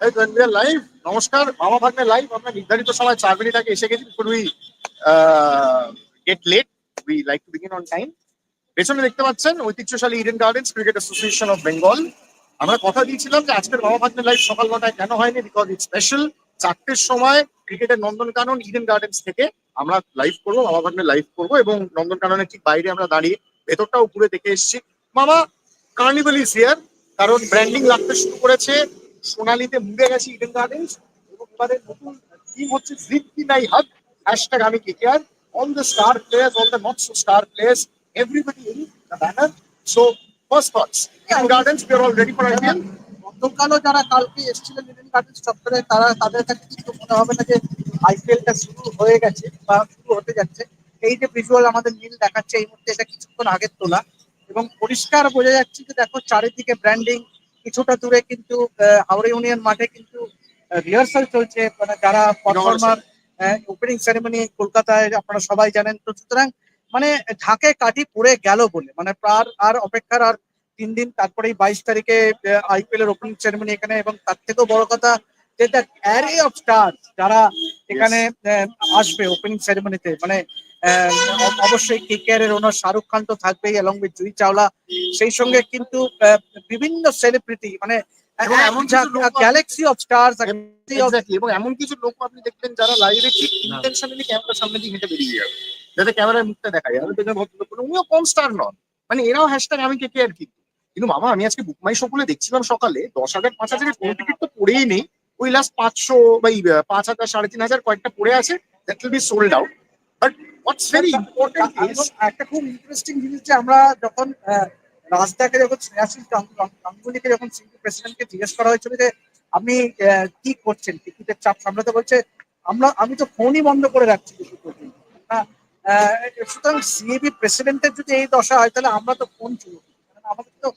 Live নমস্কার, মামা ভাগ্নে লাইভ আমরা নির্ধারিত সময় চার মিনিট আগে এসে গেছি before we get late we like to begin on time পেছনে দেখতে পাচ্ছেন ঐতিহ্যশালী Eden Gardens cricket association of Bengal আমরা কথা দিয়েছিলাম যে আজকের মামা ভাগ্নে লাইভ সকাল নটায় কেন হয়নি বিকজ ইট স্পেশাল চারটের সময় ক্রিকেটের নন্দনকানন ইডেন গার্ডেন্স থেকে আমরা লাইভ করব, মামা ভাগ্নে লাইভ করব, এবং নন্দনকাননের ঠিক বাইরে আমরা দাঁড়িয়ে ভেতরটাও ঘুরে দেখে এসেছি। মামা কার্নিভাল ইজ হিয়ার কারণ ব্র্যান্ডিং লাগতে শুরু করেছে। সোনালিতে মুড়ে গেছে ইডেন গার্ডেন্স এবং নতুন টিম হচ্ছে কি নাই হাত হ্যাশট্যাগ আমি কে care all the star players all the not so star players everybody in the banner so first thoughts Eden Gardens we are all ready for IPL গতকালও যারা কালকে এসেছিলেন ইডেন গার্ডেন্স চত্বরে, তারা তাদের কাছে কিন্তু মনে হবে না যে আইপিএলটা শুরু হয়ে গেছে বা শুরু হতে যাচ্ছে। এই যে ভিজুয়াল আমাদের নীল দেখাচ্ছে, এই মুহূর্তে এটা কিছুক্ষণ আগের তোলা। এবং পরিষ্কার বোঝা যাচ্ছে যে দেখো, চারিদিকে ব্র্যান্ডিং কিছুটা দূরে কিন্তু হাওড়া ইউনিয়ন মাঠে কিন্তু রিহার্সাল চলছে। মানে যারা পারফর্মার ওপেনিং সেরেমনি কলকাতায় আপনারা সবাই জানেন। তো সুতরাং মানে ঢাকে কাঠি পড়ে গেল বলে। মানে প্রার আর অপেক্ষার আর তিন দিন তারপরেই বাইশ তারিখে আইপিএল এর ওপেনিং সেরেমনি এখানে। এবং তার থেকেও বড় কথা যে দ্য অ্যারে অফ স্টার যারা এখানে আসবে ওপেনিং সেরেমনিতে মানে অবশ্যই কেকেআর এর ওনার শাহরুখ খান তো থাকবেই এবং জুই চাওলা। সেই সঙ্গে কিন্তু আহ, বিভিন্ন সেলিব্রিটি মানে গ্যালাক্সি অফ স্টার্স এবং এমন কিছু লোক আপনি দেখবেন যারা লাইভে ঠিক ইন্টেনশনালি ক্যামেরার সামনে দিয়ে হেঁটে বেরিয়ে যাবে যাতে ক্যামেরার মুখটা দেখা যায় আমি দেখবেন ভদ্রলোক কোনো- উনিও কম স্টার নন। মানে এরাও হ্যাশট্যাগ আমি কে কে আর কি কিন্তু মামা আমি আজকে বুকমাই সকলে দেখছিলাম সকালে দশ হাজার পাঁচ হাজারের কোনো টিকিট তো পড়েই নেই। ওই লাস্ট পাঁচশো বা পাঁচ হাজার সাড়ে তিন হাজার কয়েকটা পড়ে আছে that will be sold out but what's very important একটা খুব ইন্টারেস্টিং জিনিস যে আমরা যখন রাজদাকে যখন স্নেহাশিস গাঙ্গুলিকে যখন প্রেসিডেন্টকে জিজ্ঞেস করা হয়েছিল যে আপনি কি করছেন টিকিটের চাপ সামলাতে বলছে আমরা আমি তো ফোনই বন্ধ করে রাখছি কিছু। না, সুতরাং সিএবি প্রেসিডেন্টের যদি এই দশা হয় তাহলে আমরা তো ফোন চুরি। আমাদের তো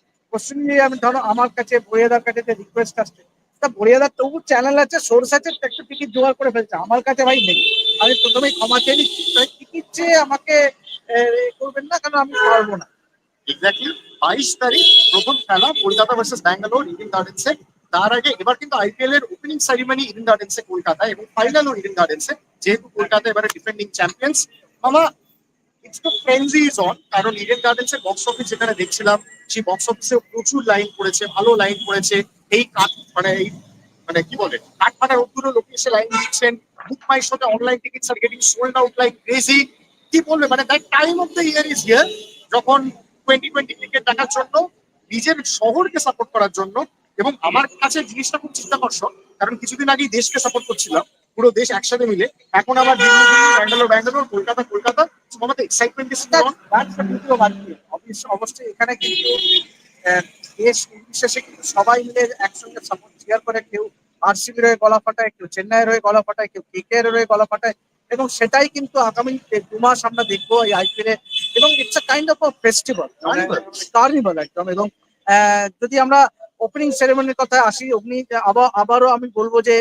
নিয়ে আমি ধরো আমার কাছে বইয়াদার কাছে যে রিকোয়েস্ট আসছে তা বড়িয়াদার তবু চ্যানেল আছে সোর্স আছে একটা টিকিট জোগাড় করে ফেলছে। আমার কাছে ভাই নেই। আমি প্রথমেই ক্ষমা চেয়ে নিচ্ছি। টিকিট চেয়ে আমাকে করবেন না, কারণ আমি পারব না। এক্স্যাক্টলি বাইশ তারিখ প্রথম খেলা, কলকাতা ভার্সেস ব্যাঙ্গালোর ইডেন গার্ডেন্সে তার আগে এবার কিন্তু আইপিএল এর ওপেনিং সেরিমনি ইডেন গার্ডেন্সে কলকাতা এবং ফাইনালও ইডেন গার্ডেন্সে যেহেতু কলকাতা এবারে ডিফেন্ডিং চ্যাম্পিয়ন্স মামা ইটস তো ফ্রেন্ডলি ইজ অন কারণ ইডেন গার্ডেন্সের বক্স অফিস যেখানে দেখছিলাম, সেই বক্স অফিসে প্রচুর লাইন পড়েছে, ভালো লাইন পড়েছে। এই কাঠ মানে এই মানে কি বলে কাঠ অপুরো লোক এসে লাইন দিচ্ছেন। বুক মাই শোতে online tickets are getting sold out like crazy কি বলবে মানে that time of the year is here যখন টোয়েন্টি টোয়েন্টি ক্রিকেট দেখার জন্য নিজের শহরকে সাপোর্ট করার জন্য এবং আমার কাছে জিনিসটা খুব চিন্তাকর্ষক কারণ কিছুদিন আগেই দেশকে সাপোর্ট করছিলাম পুরো দেশ একসাথে মিলে। এখন আবার ব্যাঙ্গালোর ব্যাঙ্গালোর কলকাতা কলকাতা আমাদের এক্সাইটমেন্ট অবশ্যই এখানে কিন্তু দেশ নির্বিশেষে কিন্তু সবাই মিলে একসঙ্গে সাপোর্ট শেয়ার করে কেউ আরসিবি হয়ে গলা ফাটায় কেউ চেন্নাইয়ের হয়ে গলা ফাটায় কেউ কেকেআর হয়ে গলা ফাটায় এবং সেটাই কিন্তু আগামী দু মাস আমরা দেখব এই আইপিএল এ এবং it's a kind of festival Carnival. Carnival একদম এবং যদি আমরা ওপেনিং সেরেমনির কথা আসি অমনি আবার আবারও আমি বলব যে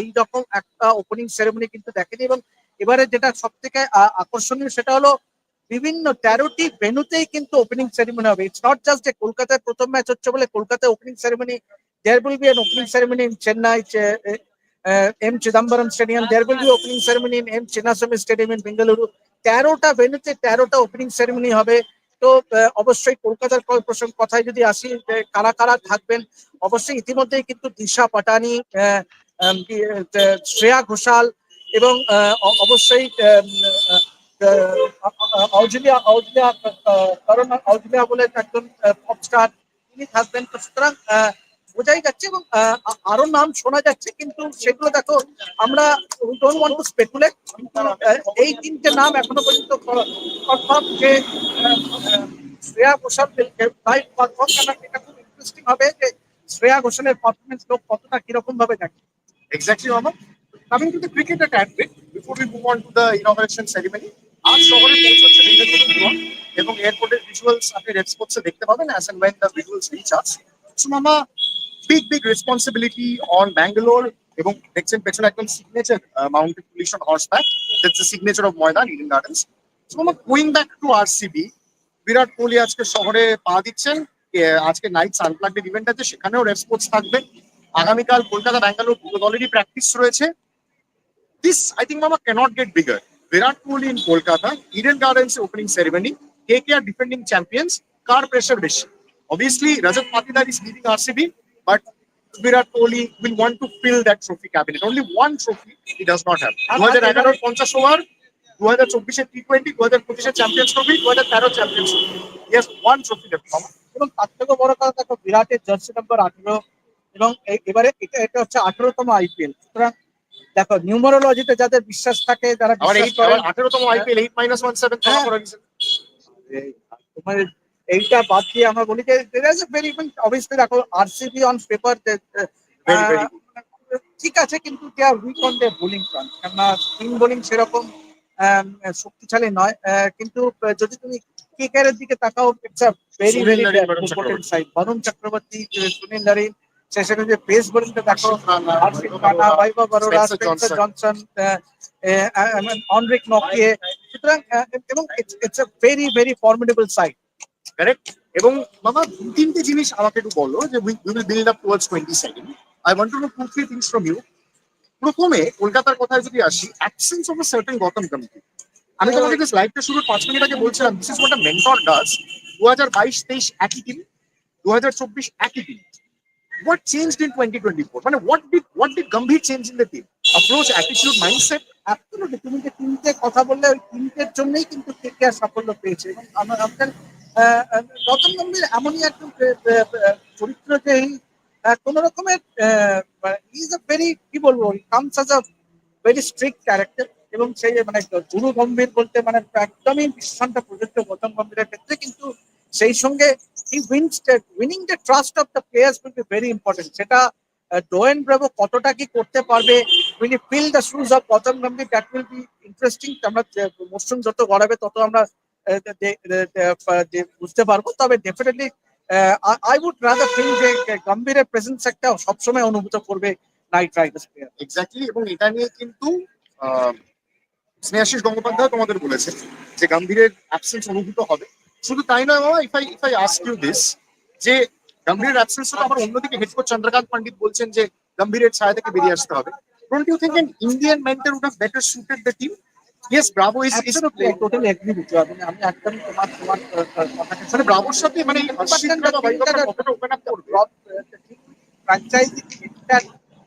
এই রকম একটা ওপেনিং সেরেমনি কিন্তু দেখেনি এবং এবারে যেটা সব থেকে আকর্ষণীয় সেটা হলো বিভিন্ন তেরোটি ভেনুতেই কিন্তু ওপেনিং সেরিমনি হবে। ইটস নট জাস্ট কলকাতায় প্রথম ম্যাচ হচ্ছে বলে কলকাতায় opening ceremony there will be an opening ceremony in Chennai M Chidambaram stadium there will be opening ceremony in M Chinnaswamy stadium in Bengaluru তেরোটা ভেনুতে তেরোটা ওপেনিং সেরেমনি হবে। তো অবশ্যই কলকাতার প্রসঙ্গ কথায় যদি আসি কারা কারা থাকবেন, অবশ্যই ইতিমধ্যেই কিন্তু দিশা পাটানি শ্রেয়া ঘোষাল এবং অবশ্যই অজলিয়া আহ, করোনা অজলিয়া বলে একজন পপ স্টার তিনি থাকবেন। তো সুতরাং বোঝাই যাচ্ছে এবং আরও নাম শোনা যাচ্ছে কিন্তু সেগুলো দেখো আমরা ডোন্ট ওয়ান্ট টু স্পেকুলেট এই তিনটে নাম এখনও পর্যন্ত কনফার্ম যে শ্রেয়া ঘোষাল লাইভ পারফর্ম এটা খুব ইন্টারেস্টিং হবে যে শ্রেয়া ঘোষালের পারফরমেন্স লোক কতটা কীরকম ভাবে দেখে। এক্স্যাক্টলি মামা। To the cricket at bit before we move on to the inauguration ceremony আজ শহরে পৌঁছচ্ছে বিমান এবং এয়ারপোর্টের ভিজুয়ালস আপনি রেড স্পোর্টসে দেখতে পাবেন। As and when the visuals reach us so মামা big big responsibility on Bangalore এবং দেখছেন পেছনে একদম signature mounted police on horseback that's the signature of Maidan Eden Gardens so মামা going back to RCB Virat Kohli আজকে শহরে পা দিচ্ছেন। আজকে নাইট সানপ্লাগের ইভেন্ট আছে, সেখানেও রেড থাকবে। আগামীকাল কলকাতা ব্যাঙ্গালোর অলরেডি প্র্যাকটিস রয়েছে। দিস আই থিঙ্ক মামা can't get bigger Eden Gardens opening ceremony K K R defending champions car pressure বেশি obviously Rajat Patidar is leading RCB but Virat Kohli will want to fill that trophy cabinet only one trophy he does not have দু হাজার এগারোর পঞ্চাশ over দু হাজার চব্বিশের T twenty দু হাজার পঁচিশের চ্যাম্পিয়ন্স ট্রফি দু হাজার তেরো champions trophy yes one trophy left মামা এবং তার থেকেও বড় কথা দেখো বিরাটের জার্সি নাম্বার আঠেরো এবং এবারে এটা এটা হচ্ছে আঠেরোতম আইপিএল সুতরাং দেখো নিউমারোলজিতে যাদের বিশ্বাস থাকে যারা বিশ্বাস আইপিএল মাইনাস হ্যাঁ। তোমার এইটা বাদ দিয়ে আমরা বলি যে ভেরি অবভিয়াসলি দেখো আরসিবি অন পেপার ঠিক আছে কিন্তু they are weak on bowling front কেননা স্পিন বোলিং সেরকম শক্তিশালী নয়। কিন্তু যদি তুমি কিকারের দিকে তাকাও it's a very very important side Varun Chakravarthy. Sunil Narine সেখানে যে পেস বোলিংটা দেখো। Harshit Rana Vaibhav Arora Spencer Johnson Anrich নকিয়ে সুতরাং এবং it's very very formidable side correct এবং মামা দু তিনটে জিনিস আমাকে একটু বলো যে we will build up towards twenty second I want to know two three things from you প্রথমে কলকাতার কথায় যদি আসি absence of a certain Gautam Gambhir আমি তোমাকে জাস্ট লাইভটা শুরু পাঁচ মিনিট আগে বলছিলাম this is what a mentor দু হাজার বাইশ তেইশ একই টিম দু হাজার চব্বিশ একই team in twenty twenty four মানে what did what did Gambhir change in the team approach attitude mindset absolutely তুমি যে তিনটে কথা বললে ওই তিনটের জন্যই কিন্তু কেকেআর সাফল্য পেয়েছে। এবং আমার গম্ভীর এমনই একজন চরিত্র যে কোন রকমের ইজ আ ভেরি কি বলব কামস আজ আ ভেরি স্ট্রিক্ট ক্যারেক্টার এবং সেই মানে গুরু গম্ভীর বলতে মানে একদমই বিশ্বাসটা প্রযোজ্য গৌতম গম্ভীরের ক্ষেত্রে। কিন্তু সেই সঙ্গে he wins winning the trust of the players will be very important সেটা ডোয়েন ব্রেভো কতটা কি করতে পারবে? You fill the shoes of Gautam Gambhir, that will be interesting. আমরা মরশুম যত গড়াবে তত আমরা বুঝতে পারব। তবে definitely I would rather feel যে গম্ভীরের প্রেজেন্স একটা সবসময় অনুভূত করবে নাইট রাইডার্স প্লেয়ার এক্স্যাক্টলি এবং এটা নিয়ে কিন্তু স্নেহাশিস গঙ্গোপাধ্যায় তোমাদের বলেছে যে গম্ভীরের অ্যাবসেন্স অনুভূত হবে। শুধু তাই নয় বাবা if I if I ask you this যে গম্ভীরের অ্যাবসেন্স তো আবার অন্যদিকে হেড কোচ চন্দ্রকান্ত পণ্ডিত বলছেন যে গম্ভীরের ছায়া থেকে বেরিয়ে আসতে হবে। Don't you think an Indian mentor would have better suited the team yes Bravo is is totally agree with you. আমি একদমই তোমার তোমার আহ, মানে ব্রাভোর সাথে মানে হর্ষিত বা বৈভবরা কতটা ওপেন আপ করবে? ফ্র্যাঞ্চাইজি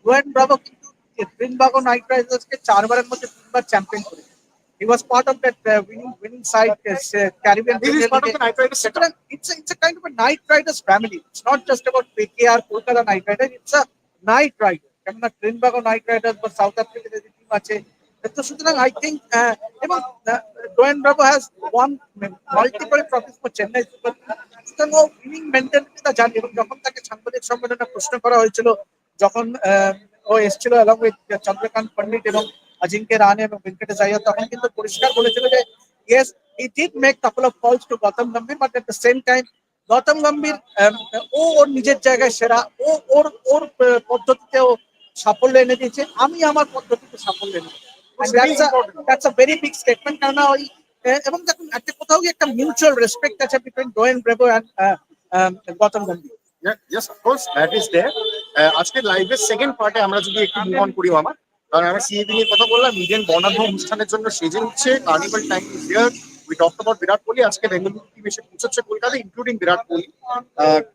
রোয়েন ব্রাভো কিন্তু ট্রিনবাগো নাইট রাইডার্সকে চারবারের মধ্যে তিনবার চ্যাম্পিয়ন করেছে। He was part of that uh, winning winning side uh, Caribbean He is part of the Knight Riders setup. it's a, it's a kind of a night riders family. It's not just about PKR, Kolkata Knight Riders. It's a night rider. কেননা Trinbago Knight Riders বা South আফ্রিকার যে team আছে তো সুতরাং I think এবং Dwayne Bravo has won multiple trophies for Chennai super সুতরাং ও উইনিং মেন্টালিটিটা জানে এবং যখন তাকে সাংবাদিক সম্মেলনে প্রশ্ন করা হয়েছিল যখন ও এসেছিল অ্যালং উইথ চন্দ্রকান্ত পণ্ডিত এবং অজিঙ্ক্য রানে এবং ভেঙ্কটেশ আয়ার তখন কিন্তু পরিষ্কার বলেছিল যে yes he did make couple of falls to Gautam Gambhir but at the same time Gautam Gambhir ও ওর নিজের জায়গায় সেরা ও ওর ওর পদ্ধতিতে ও সাফল্য এনে দিয়েছে। আমি আমার পদ্ধতিতে সাফল্য এনে that's a very big statement কেননা ওই এবং দেখুন একটা কোথাও একটা মিউচুয়াল রেসপেক্ট আছে between Dwayne Bravo and Gautam Gambhir. Yes of course that is there আজকে লাইভের সেকেন্ড পার্টে আমরা যদি একটু মুভ অন করি মামা কারণ আমরা সিএবি নিয়ে কথা বললাম ইন্ডিয়ান বর্ণাঢ্য অনুষ্ঠানের জন্য সেজে উঠছে carnival time is here we talk about Virat Kohli, আজকে বেঙ্গলুরু টিম এসে পৌঁছচ্ছে কলকাতা ইনক্লুডিং বিরাট কোহলি।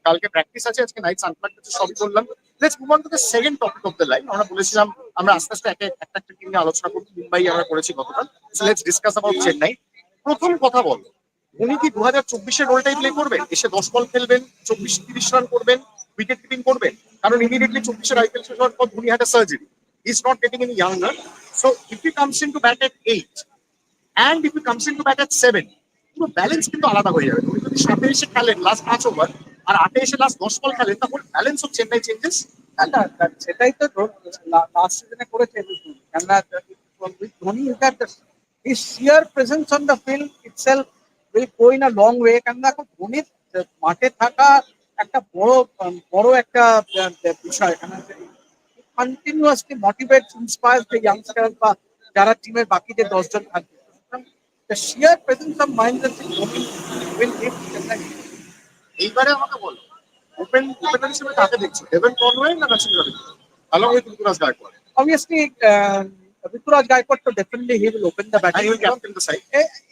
কালকে প্র্যাকটিস আছে, আজকে নাইট সানপ্লাক আছে, সবই বললাম। Let's move on to the second topic of the line আমরা বলেছিলাম, আমরা আস্তে আস্তে একটা একটা টিম নিয়ে আলোচনা করব। মুম্বাই আমরা করেছি গতকাল। So let's discuss about Chennai প্রথম কথা বল উনি কি দু হাজার চব্বিশের রোলটাই প্লে করবেন? এসে দশ বল খেলবেন, চব্বিশ তিরিশ রান করবেন উইকেট কিপিং করবেন? কারণ ইমিডিয়েটলি চব্বিশের আইপিএল শেষ হওয়ার পর Dhoni had surgery not getting any younger so if he comes in to bat at eight and if he comes in to bat seven পুরো ব্যালেন্স কিন্তু আলাদা হয়ে যাবে। উনি যদি সাথে এসে খেলেন লাস্ট পাঁচ ওভার আর আটে এসে লাস্ট দশ বল খেলেন তাহলে ব্যালেন্স অফ চেন্নাই চেঞ্জেস সেটাই তো লাস্ট সিজনে করেছে কেননা Dhoni is that his sheer presence on the field itself will go in a long way কেননা, এখন ধোনির মাঠে থাকা একটা বড় বড় একটা বিষয়। এখানে continuously motivate inspire the youngster বা যারা টিমের বাকি যে দশজন থাকবে। The sheer presence of mind will Chennai এইবারে আমাকে বলো ওপেন ওপেনার হিসেবে কাকে দেখছ? ডেভেন কনওয়ে না Ravindra along with Rituraj Gaikwad Obviously, uh, Rituraj Gaikwad to definitely he will open the and batting. he will captain the side.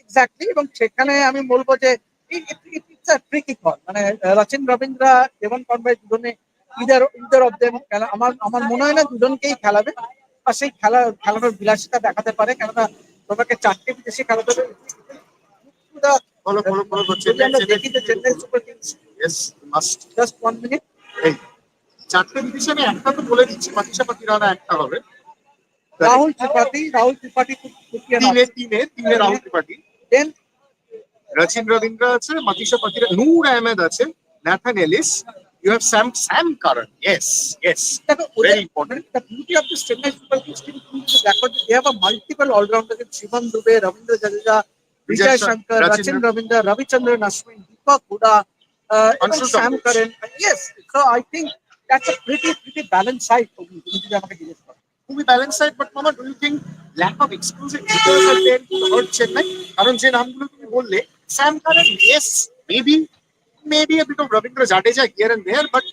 Exactly এবং সেখানে আমি বলব যে ইটস আ ট্রিকি কল মানে রচিন রবীন্দ্র দেবন কনভাই দুজনে either either of them আমার আমার মনে হয় না দুজনকেই খেলাবে। আর সেই খেলা খেলানোর বিলাসিতা দেখাতে পারে। কেননা তোমাকে চারটে বিদেশি খেলাতে দেখি যে Chennai super kings must just one minute এই চারটে বিদেশি আমি একটা তো বলে দিচ্ছি একটা হবে। রাহুল ত্রিপাঠী রাহুল ত্রিপাঠী তিনে তিনে তিনে রাহুল ত্রিপাঠী। দেন রচিন রবীন্দ্র আছে মাতিসা পাতিরা নূর আহমেদ আছে Nathan Ellis you have Sam Sam কারণ ইয়েস ইয়েস দেখো Very important. The beauty of the Chennai Super Kings team is that they have a multiple all-rounders in Shivam Dubey, Ravindra Jadeja, Vijay Vijay Shankar, Shankar, Rachin Rachin Ravindra, Ravichandran Ashwin, Deepak Huda, uh, even Anshu Sam Kapoor. Curran. Yes, so I think that's a pretty, pretty balanced side for me. তুমি যদি আমাকে জিজ্ঞেস করো। খুবই balance side but মামা do you think lack of exclusive hitters are there to hurt Chennai কারণ যে নামগুলো তুমি বললে Sam Curran yes maybe maybe a Ravindra Jadeja here and there but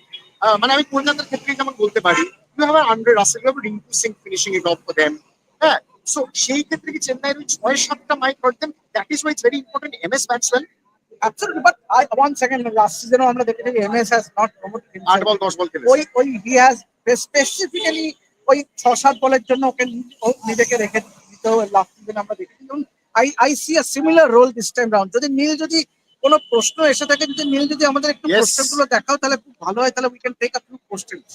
মানে আমি কলকাতার ক্ষেত্রে যেমন বলতে পারি you have Andre Russell you have Rinku Singh finishing it off for them হ্যাঁ? সো সেই ক্ষেত্রে কি চেন্নাইয়ের ওই ছয় সাতটা might hurt them that is why it's very important MS batsman Absolutely, but I, one second, last season আমরা দেখেছি MS has not promoted আট বল দশ বল খেলে ওই ওই he has স্পেসিফিক্যালি ওই ছ সাত বলের জন্য ওকে নিজেকে রেখে দিতে লাস্ট সিজন আমরা দেখেছি। I I see a similar role this time round যদি নীল যদি কোনো প্রশ্ন এসে থাকে যদি নীল যদি আমাদের একটু. প্রশ্নগুলো দেখাও তাহলে খুব ভালো হয় তাহলে we can take up two questions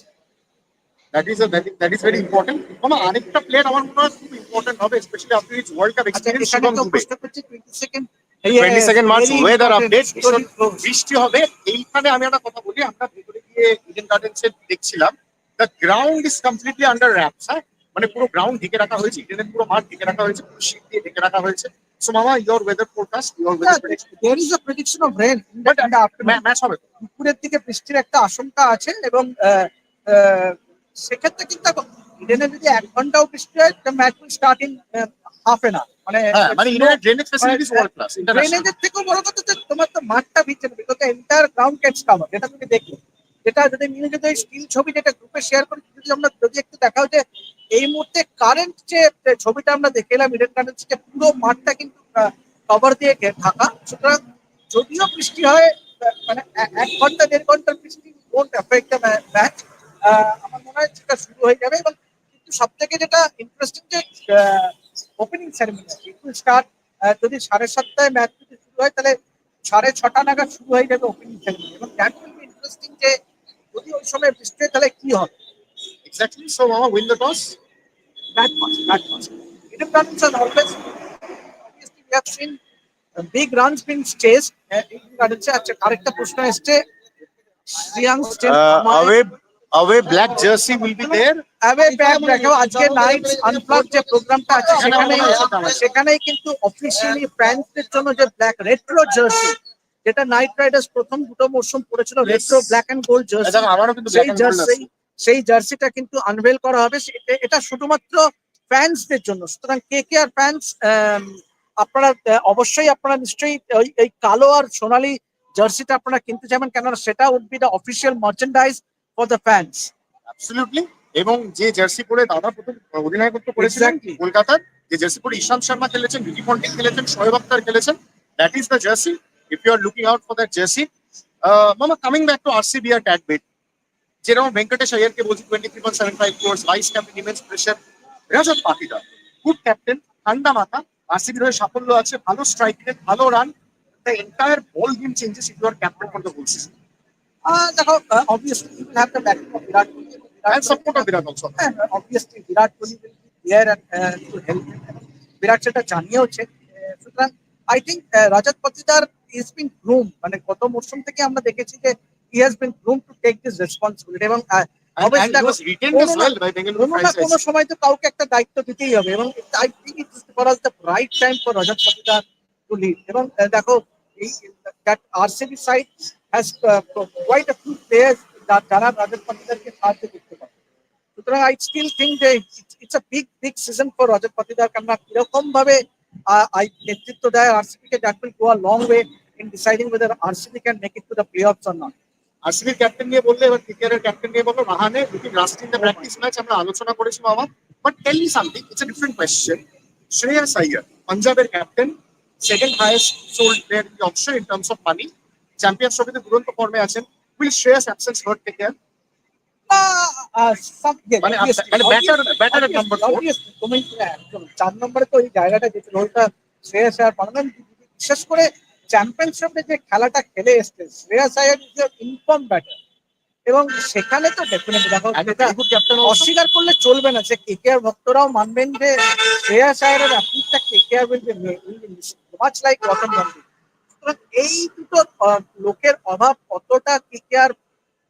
that is that is very important মামা আরেকটা প্লেয়ার আমার মনে হয় খুব ইম্পর্টেন্ট হবে স্পেশালি আপনি world cup experience Dube second 22nd March weather update বৃষ্টি হবে এইখানে আমি একটা কথা বলি আমরা ভেতরে গিয়ে ইডেন গার্ডেন্স দেখছিলাম the ground is completely under wraps হ্যাঁ? মানে পুরো গ্রাউন্ড ঢেকে রাখা হয়েছে ইডেনের পুরো মাঠ ঢেকে রাখা হয়েছে পুরো শীত দিয়ে ঢেকে রাখা হয়েছে। সো মামা your weather forecast your weather there is a prediction of rain But, in the afternoon match হবে তো? দুপুরের দিকে বৃষ্টির একটা আশঙ্কা আছে এবং আহ, আহ, সেক্ষেত্রে কিন্তু দেখো, ইডেনে যদি এক ঘন্টাও বৃষ্টি হয় match start half an hour মানে হ্যাঁ মানে ইডেনের drainage facilities world class international ড্রেনেজের থেকেও বড় কথা যে তোমার তো মাঠটা ভিজছে না because entire ground gets cover যেটা তুমি দেখলে। যেটা যদি নিয়ে যদি স্টিল ছবি যেটা গ্রুপে শেয়ার করি, যদি আমরা যদি একটু দেখা হচ্ছে এই মুহূর্তে কারেন্ট যে ছবিটা আমরা দেখে এলাম ইডেন গার্ডেন্স যে পুরো মাঠটা কিন্তু কভার দিয়ে ঢাকা। সুতরাং যদিও বৃষ্টি হয় মানে এক ঘণ্টা, দেড় ঘণ্টার বৃষ্টি ডোন্ট এফেক্ট দ্য ম্যাচ আমার মনে হয় সেটা শুরু হয়ে যাবে। এবং কিন্তু সব থেকে যেটা ইন্টারেস্টিং যে ওপেনিং সেরেমনি উইল স্টার্ট যদি সাড়ে সাতটায় ম্যাচ যদি শুরু হয়, তাহলে সাড়ে ছটা নাগাদ শুরু হয়ে যাবে ওপেনিং সেরেমনি এবং দ্যাট উইল বি ইন্টারেস্টিং যে যদি ওই সময় বৃষ্টি হয় তাহলে কি হবে এক্স্যাক্টলি সো মামা win the toss that much, that much. Eden Gardens has always, obviously, we have seen uh, big runs being chased. Uh, আচ্ছা আরেকটা প্রশ্ন এসছে শ্রিয়াং away away black jersey will be there away back দেখো আজকে night unplug যে প্রোগ্রামটা আছে সেখানে সেখানেই কিন্তু অফিসিয়ালি ফ্যান্সদের জন্য যে ব্ল্যাক রেট্রো জার্সি যেটা নাইট রাইডার্স প্রথম দুটো মরশুম পড়েছিল retro black and gold jersey দেখো আমারও কিন্তু সেই জার্সি সেই জার্সিটা কিন্তু আনভেল করা হবে। এটা শুধুমাত্র ফ্যান্সদের জন্য। সুতরাং কে কে আর ফ্যান্স আপনারা অবশ্যই আপনারা নিশ্চয়ই এই কালো আর সোনালী জার্সিটা আপনারা কিনতে চাইবেন কেননা সেটা would be the official merchandise for the fans absolutely এবং যে জার্সি পরে দাদা প্রথম অধিনায়কত্ব করেছিলেন. কলকাতার যে জার্সি পরে ঈশান্ত শর্মা খেলেছেন রিকি পন্টিং খেলেছেন শোয়েব আক্তার খেলেছেন that is the jersey if are looking out for for that jersey মামা coming ব্যাক to আরসিবি আর ট্যাগ বিট যেরকম ভেঙ্কটেশ আয়ারকে বলছি twenty three point seven five crores vice captain immense pressure Rajat Patidar good captain ঠান্ডা মাথা আরসিবির হয়ে সাফল্য আছে ভালো স্ট্রাইক রেট ভালো run the entire ball game changes if you are captain for the whole season Uh, দেখো obviously you will have the backing of Virat Kohli and support of Virat also. হ্যাঁ obviously Virat Kohli will be here to help Virat সেটা জানিয়েওছে সুতরাং I think Rajat Patidar is been groom মানে গত মরশুম থেকে আমরা দেখেছি যে he has been groom to take this responsibility এবং as কোনো না-. সময় তো কাউকে একটা দায়িত্ব দিতেই হবে এবং I think it is for us the right time for Rajat Patidar to lead এবং দেখো এই that RCB side has quite a few players যারা রজত পতিদারকে সাহায্য করতে পারে। সুতরাং আই স্টিল থিঙ্ক যে it's a big big season for Rajat Patidar কেননা কীরকম ভাবে নেতৃত্ব দেয় RCB K that will go a long way in deciding whether RCB can make it to the play offs or not আরসিবির captain নিয়ে বললে এবার এর ক্যাপ্টেন নিয়ে বলল Rahane looking last in the practice match আমরা আলোচনা করেছি মামা but tell me something it's a different question Shreyas Iyer পাঞ্জাবের captain second highest sold player in option in terms of money champions ট্রফিতে দুরন্ত ফর্মে আছেন। Will Shreyas absence hurt ah, চার নম্বরে তো এই জায়গাটা যে রোলটা শ্রেয়াস পালন বিশেষ করে চ্যাম্পিয়নশিপে যে খেলাটা খেলে এসছে Shreyas Iyer is in form batter এবং সেখানে তো অস্বীকার করলে চলবে না। যে কেকেআর ভক্তরাও মানবেন যে শ্রেয়াস আয়ারের অ্যাথলিটটা KKR will be much like Ratan Gandhi. সুতরাং এই দুটো লোকের অভাব কতটা কেকেআর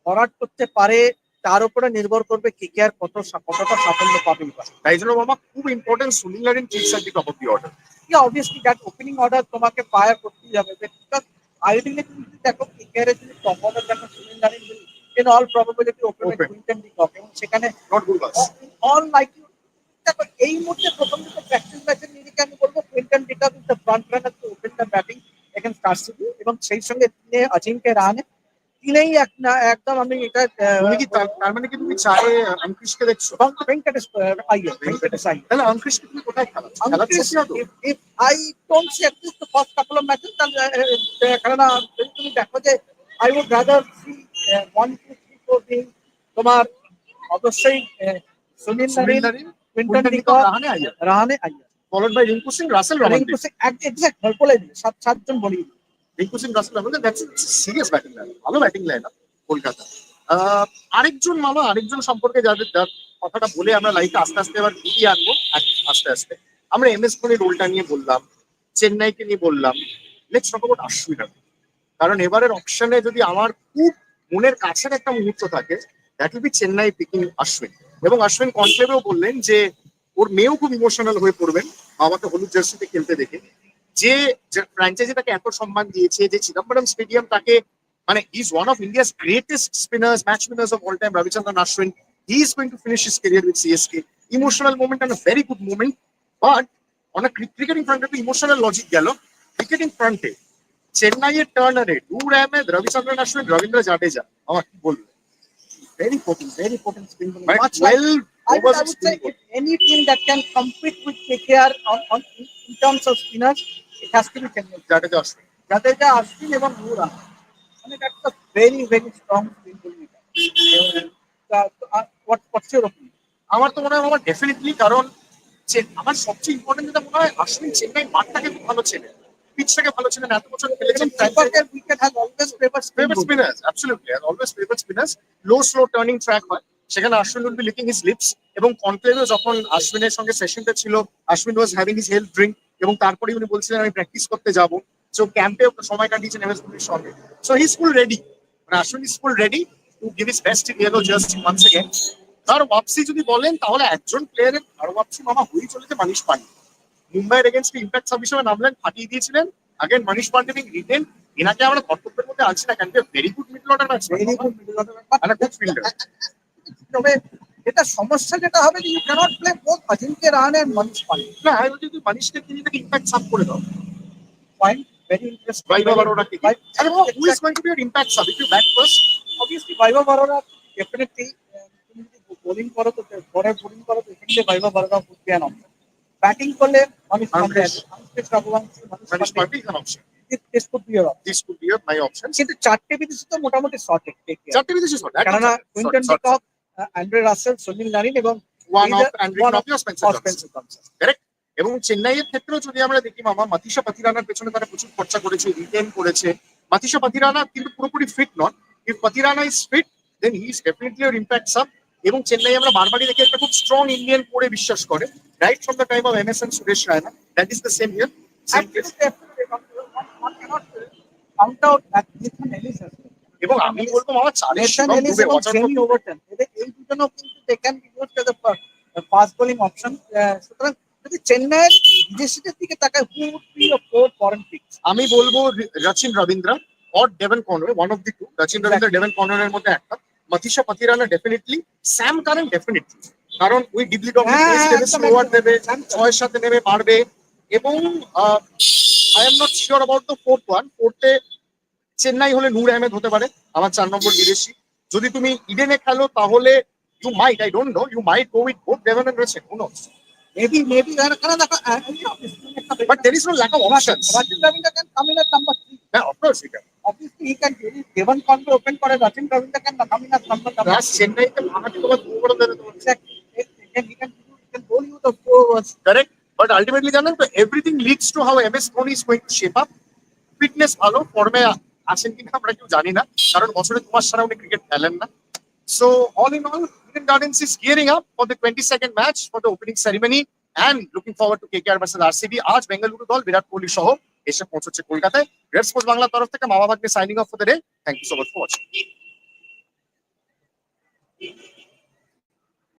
ভরাট করতে পারে তার উপরে নির্ভর করবে কে কে আর কত কতটা সাফল্য পাবে তাই জন্য মামা খুব important Sunil Narine kicks at the top of the order obviously that opening order তোমাকে পায়া করতেই হবে বিকজ তুমি যদি দেখো কেকেআর এর যদি টপ অর্ডার দেখো Sunil Narine in all probability open Open. Quinton de Kock এবং সেখানে নট গুড বাস অল লাইক দেখো এই মুহূর্তে প্রথম দিকে প্র্যাকটিস ম্যাচের নিরিখে আমি বলব Quinton de Kock is the front runner to open the batting against RCB এবং সেই সঙ্গে তিনি অজিঙ্ক্য রাহানে তিনেই এক না একদম আমি এটা তুমি কি তার মানে কি তুমি চায়ে অঙ্কুশকে দেখছ? ভেঙ্কটেশ আইয়ার ভেঙ্কটেশ আইয়ার তাহলে অঙ্কুশকে তুমি কোথায় খেলাচ্ছ খেলাচ্ছ Ankush, কি আদৌ? if, if I don't see at least the first couple of matches, তাহলে কেননা যদি তুমি দেখো যে I would rather see one two, three, four being তোমার অবশ্যই আহ, Sunil Narine Quinton de Kock Rahane Iyer. Rahane Iyer. Followed by Rinku Singh Russell Rahman Rinku Singh exact বলে দিই সাত সাতজন বলি Singh Russell Rahman that's serious batting line ভালো batting line Kolkata. আরেকজন মামা, আরেকজন সম্পর্কে যাদের কথাটা বলে আমরা লাইফে আস্তে আস্তে এবার ঢুকিয়ে আনব আস- আস্তে আস্তে। আমরা এম এস ধোনির রোলটা নিয়ে বললাম, চেন্নাইকে নিয়ে বললাম লেটস টক অ্যাবাউট কারণ এবারের অপশনে যদি আমার খুব মনের কাছের একটা মুহূর্ত থাকে that will be Chennai picking Ashwin এবং আশ্বিন কনক্লেভেও বললেন যে, ওর মেয়েও খুব ইমোশনাল হয়ে পড়বেন, বাবাকে হলুদ জার্সিতে খেলতে দেখে। যে ফ্র্যাঞ্চাইজি তাকে এত সম্মান দিয়েছে যে চিদম্বরম স্টেডিয়াম তাকে মানে is one of India's greatest spinners match winners of all time Ravichandran Ashwin he is going to finish his career with CSK emotional moment and very good moment but on cricketing ফ্রন্টে তো emotional logic গেল। Cricketing ফ্রন্টে চেন্নাইয়ের টার্নারে ডুর আহমেদ রবিচন্দ্রন আশ্বিন রবীন্দ্র জাডেজা। আমার কি বলব? Very potent, very potent spin Much like, I I would say if any team that can compete with KKR on, on in, terms of spinners, has to be এবং আমার তো মনে হয় আমার ডেফিনেটলি কারণ চে- আমার সবচেয়ে ইম্পর্টেন্ট যেটা মনে হয় আশ্বিন চেন্নাই মাঠটাকে খুব ভালো ছেলে পিচটাকে ভালো ছিলেন এত বছর খেলেছেন wicket has always favour spin spinners absolutely R always favourite spinners low slow turning track হয় সেখানে Ashwin will be licking his lips এবং কনক্লেভে যখন আশ্বিনের সঙ্গে সেশনটা ছিল Ashwin was having his health drink এবং তারপরে উনি বলছিলেন আমি প্র্যাকটিস করতে যাব। সো ক্যাম্পে সময় কাটিয়েছেন এমএস ধোনির সঙ্গে। সো হি স্কুল রেডি মানে আসুন school ready to give his best in yellow just once again তার ওয়াপসি যদি বলেন তাহলে একজন প্লেয়ারের আর ওয়াপসি মামা হুই চলেছে মানিশ পান্ডে। মুম্বাইয়ের এগেনস্টে ইম্প্যাক্ট সব হিসেবে নামলেন ফাটিয়ে দিয়েছিলেন। আগে মানিশ পান্ডে বিং রিটেন এনাকে আমরা কর্তব্যের মধ্যে আনছি না কেন very good middle order match very good middle order batsman খুব ফিল্ডার তবে এটা সমস্যা যেটা হবে যে you can't play both Ajinkya Rahane and Manish Pandey না আমি বলছি তুই মানিশকে তিনি তাকে ইম্প্যাক্ট সাব করে দাও। পয়েন্ট ভেরি ইন্টারেস্টিং ভাইবা বারোটা কি আরে বাবা who is going to be your impact sub if you bat first obviously Vaibhav Arora definitely তুমি যদি বোলিং করো তো পরে বোলিং করো তো এখানে Vaibhav Arora be an option batting করলে Manish Pandey. Angkrish Raghuvanshi Manish Pandey is an option be be কিন্তু চারটে বিদেশি তো মোটামুটি শর্টেড চারটে বিদেশি শট কেননা Quinton de Kock Andre Russell Sunil Narine এবং one of Andre one Spencer concern এবং চেন্নাইয়ের ক্ষেত্রেও যদি আমরা দেখি মামা মাতিসা পাতিরানার পেছনে তারা প্রচুর খরচা করেছে রিটেন করেছে। মাতিসা পাতিরানা কিন্তু পুরোপুরি fit non. If Pathirana is fit then he is definitely or impact sub এবং চেন্নাই আমরা বারবারই দেখি একটা খুব স্ট্রং ইন্ডিয়ান করে বিশ্বাস করে। Right from the time of M S and Suresh Raina that is the same year same case count out that Nathan Ellis as well. এবং আমি বলব মামা চালের জেমি ওভারটন এদের এই দুজনও কিন্তু they can be used as a fast bowling option সুতরাং যদি চেন্নাইয়ের বিদেশিদের দিকে তাকায় who would be your four foreign picks আমি বলব Rachin Ravindra or Devon Conway one of the two Rachin Ravindra Devon কর্নারের মধ্যে একটা। Matheesha Pathirana definitely Sam Curran definitely কারণ ওই ডিবলি ডগ হ্যাঁ, দেবে স্লোয়ার দেবে ছয়ের সাথে নেমে মারবে এবং I am not sure about the fourth one ফোর্থে Chennai হলে নূর আহমেদ হতে পারে আমার চার নম্বর বিদেশি। যদি তুমি ইডেনে খেলো তাহলে you might I don't know you might go with both Devon and রয়েছে হু নোস মেবি মেবি কারণ দেখো but there is no lack of options Rajin Ravindra can come in at number three. হ্যাঁ of course you can Obviously, he can যদি Devon Conway open করে Rajin Ravindra can come in at number number রাজ চেন্নাইতে ভাগাতে তোমার দু করে দেবে তোমার he can, he can you the four জানেন তো everything leads to how M S Dhoni is up fitness ভালো ফর্মে আছেন কিনা আমরা কেউ জানি না, কারণ বছরে দু মাস ছাড়া উনি ক্রিকেট খেলেন না। So all in all Eden Gardens is gearing up for the twenty second match for the opening ceremony and looking forward to KKR versus RCB আজ বেঙ্গালুরু দল, বিরাট কোহলি সহ এসে পৌঁছচ্ছে কলকাতায়। রেড স্পোর্টস বাংলার তরফ থেকে মামা ভাগ্নে signing off for the day thank you so much for watching